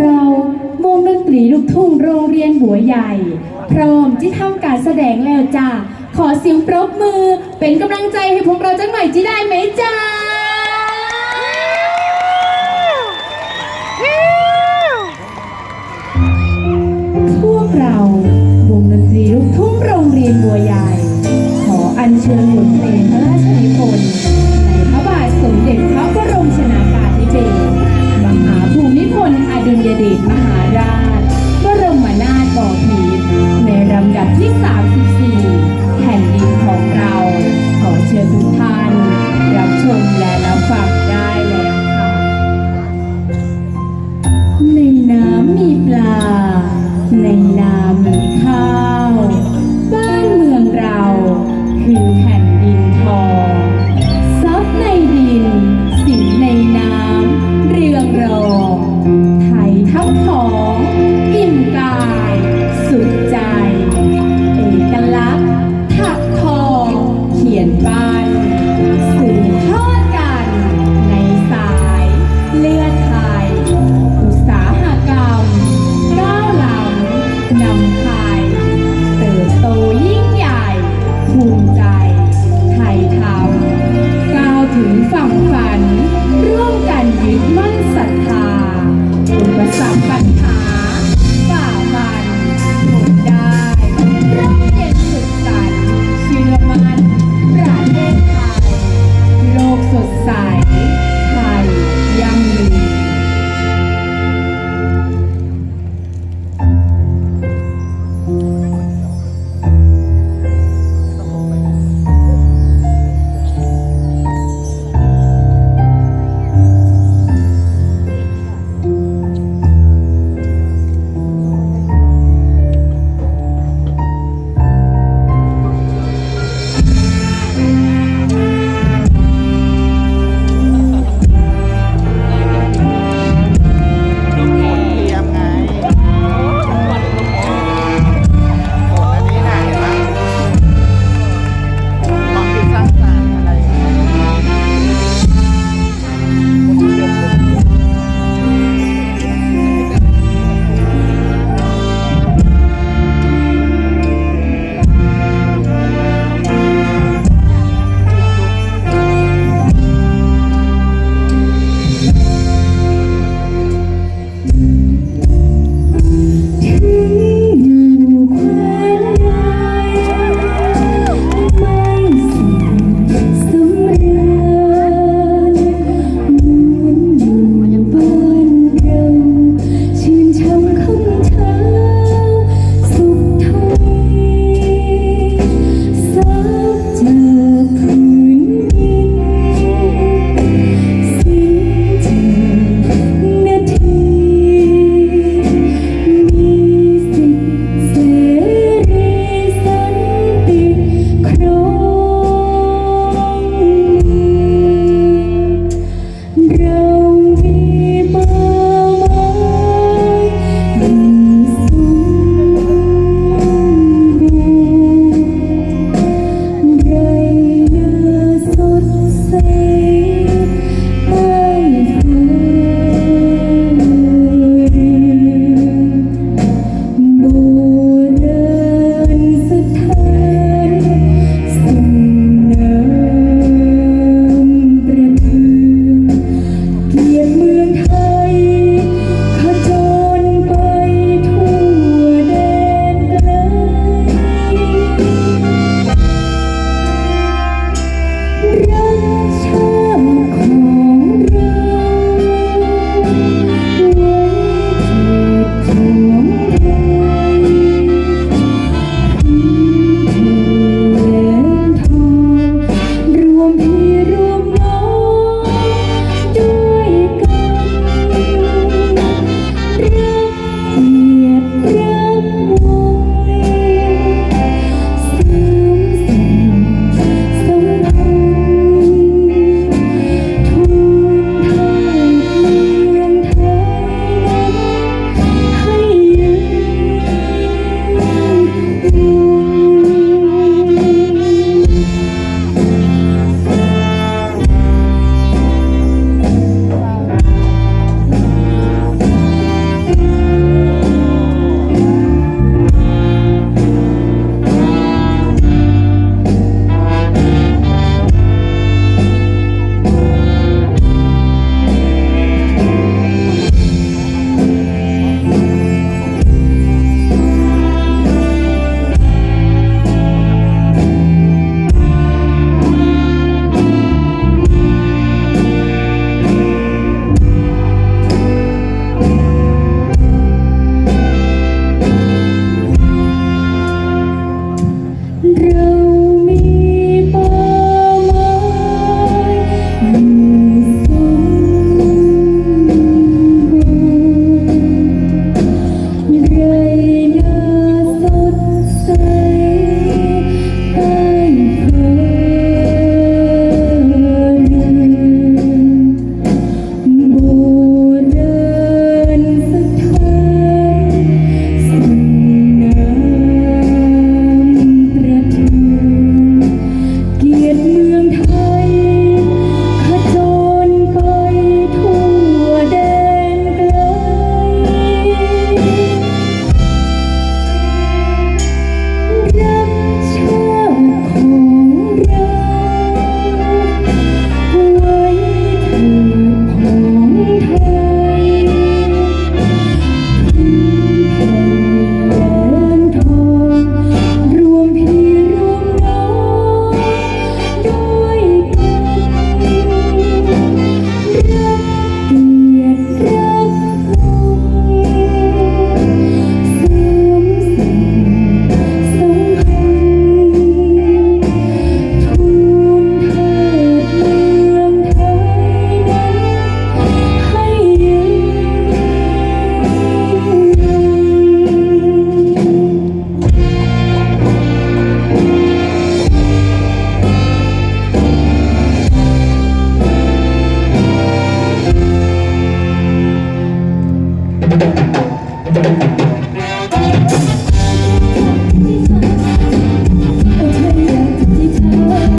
เราวงดนตรีลูกทุ่งโรงเรียนหัวใหญ่ พร้อมที่ทำการแสดงแล้วจ้าขอเสียงปรบมือเป็นกำลังใจให้พวกเราจังหน่อยจีได้ไหมจ้าพวกเราวงดนตรีลูกทุ่งโรงเรียนบัวใหญ่ ขออัญเชิญ ดุลยเดช เ